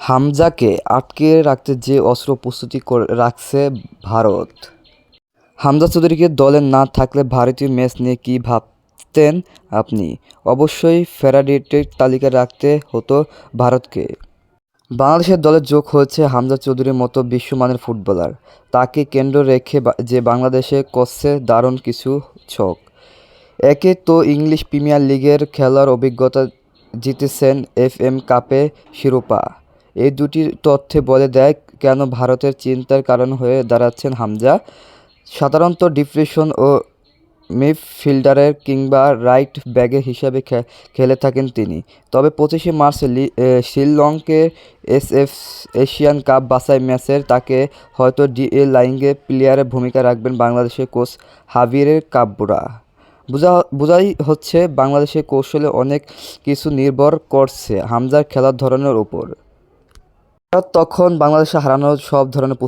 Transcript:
হামজাকে আটকে রাখতে যে অস্ত্র প্রস্তুতি করে রাখছে ভারত। হামজা চৌধুরীকে দলে না থাকলে ভারতীয় ম্যাচ নিয়ে কী ভাবতেন আপনি? অবশ্যই ফেভারিটের তালিকায় রাখতে হতো ভারতকে। বাংলাদেশের দলে যোগ হয়েছে হামজা চৌধুরীর মতো বিশ্বমানের ফুটবলার। তাকে কেন্দ্র রেখে যে বাংলাদেশে করছে দারুণ কিছু ছক। একে তো ইংলিশ প্রিমিয়ার লিগের খেলার অভিজ্ঞতা জিতেছেন এফ এম কাপে শিরোপা। এই দুটি তথ্যে বলে দেয় কেন ভারতের চিন্তার কারণ হয়ে দাঁড়াচ্ছেন হামজা। সাধারণত ডিপ্রেশন ও মিডফিল্ডারের কিংবা রাইট ব্যাগের হিসাবে খেলে থাকেন তিনি। তবে পঁচিশে মার্চ শ্রীলঙ্কে এস এফ এশিয়ান কাপ বাছাই ম্যাচের তাকে হয়তো ডিএ লাইঙ্গে প্লেয়ারের ভূমিকা রাখবেন বাংলাদেশের কোচ হাবিরের কাব্যরা বোঝা, বোঝাই হচ্ছে বাংলাদেশের কৌশলে অনেক কিছু নির্ভর করছে হামজার খেলার ধরনের উপর তখন বাংলাদেশে হারানোর সব ধরনের